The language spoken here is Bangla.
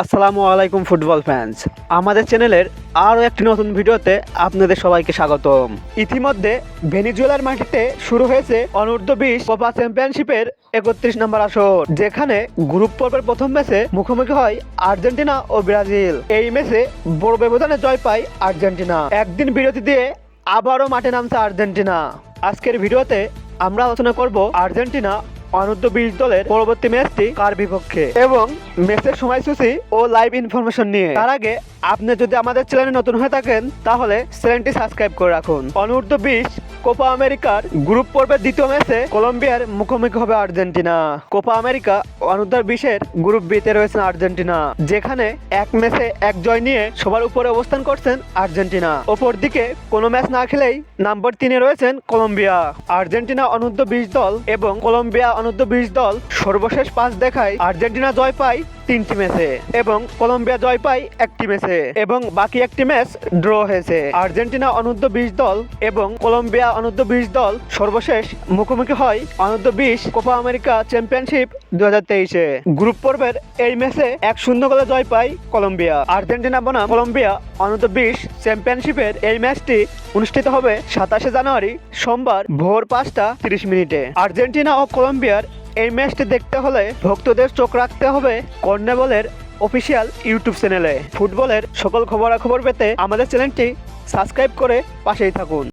আসসালামু আলাইকুম ফুটবল ফ্যান্স আমাদের চ্যানেলের আরও একটি নতুন ভিডিওতে আপনাদের সবাইকে স্বাগতম। ইতিমধ্যে ভেনিজুয়েলার মাটিতে শুরু হয়েছে অনূর্ধ্ব বিশ কোপা চ্যাম্পিয়নশিপের একত্রিশ নম্বর আসর, যেখানে গ্রুপ পর্বের প্রথম ম্যাচে মুখোমুখি হয় আর্জেন্টিনা ও ব্রাজিল। এই ম্যাচে বড় ব্যবধানে জয় পায় আর্জেন্টিনা। একদিন বিরতি দিয়ে আবারও মাঠে নামছে আর্জেন্টিনা। আজকের ভিডিওতে আমরা আলোচনা করব আর্জেন্টিনা অনূর্ধ্ব বিশ দলের পরবর্তী ম্যাচটি কার বিপক্ষে? এবং ম্যাচের সময়সূচি ও লাইভ ইনফরমেশন নিয়ে। তার আগে আপনি যদি আমাদের চ্যানেলে নতুন হয়ে থাকেন, তাহলে চ্যানেলটি সাবস্ক্রাইব করে রাখুন। অনূর্ধ্ব বিশ কোপা আমেরিকার গ্রুপ পর্বের দ্বিতীয় ম্যাচে কলম্বিয়ার মুখোমুখি হবে আর্জেন্টিনা। কোপা আমেরিকা অনূর্ধ্ব বিশের গ্রুপ বিতে রয়েছেন আর্জেন্টিনা, যেখানে এক ম্যাচে এক জয় নিয়ে সবার উপরে অবস্থান করছেন আর্জেন্টিনা। অপর দিকে কোনো ম্যাচ না খেলেই নাম্বার তিনে রয়েছেন কলম্বিয়া। আর্জেন্টিনা অনূর্ধ্ব বিশ দল এবং কলম্বিয়া অনূর্ধ্ব বিশ দল সর্বশেষ পাঁচ দেখায় আর্জেন্টিনা জয় পায় তিনটি ম্যাচে এবং কলম্বিয়া জয় পায় একটি ম্যাচে এবং বাকি একটি ম্যাচ ড্র হয়েছে। আর্জেন্টিনা অনূর্ধ্ব বিশ দল এবং কলম্বিয়া অনূর্ধ্ব বিশ দল সর্বশেষ মুখোমুখি হয় অনূর্ধ্ব বিশ কোপা আমেরিকা চ্যাম্পিয়নশিপ দু হাজার তেইশে। গ্রুপ পর্বের এই ম্যাচে এক শূন্য গোলে জয় পায় কলম্বিয়া। আর্জেন্টিনা বনাম কলম্বিয়া অনূর্ধ্ব বিশ চ্যাম্পিয়নশিপের এই ম্যাচটি অনুষ্ঠিত হবে সাতাশে জানুয়ারি সোমবার ভোর পাঁচটা তিরিশ মিনিটে। আর্জেন্টিনা ও কলম্বিয়ার এই ম্যাচটি দেখতে হলে ভক্তদের চোখ রাখতে হবে কর্নেবলের অফিসিয়াল ইউটিউব চ্যানেলে। ফুটবলের সকল খবরাখবর পেতে আমাদের চ্যানেলটি সাবস্ক্রাইব করে পাশেই থাকুন।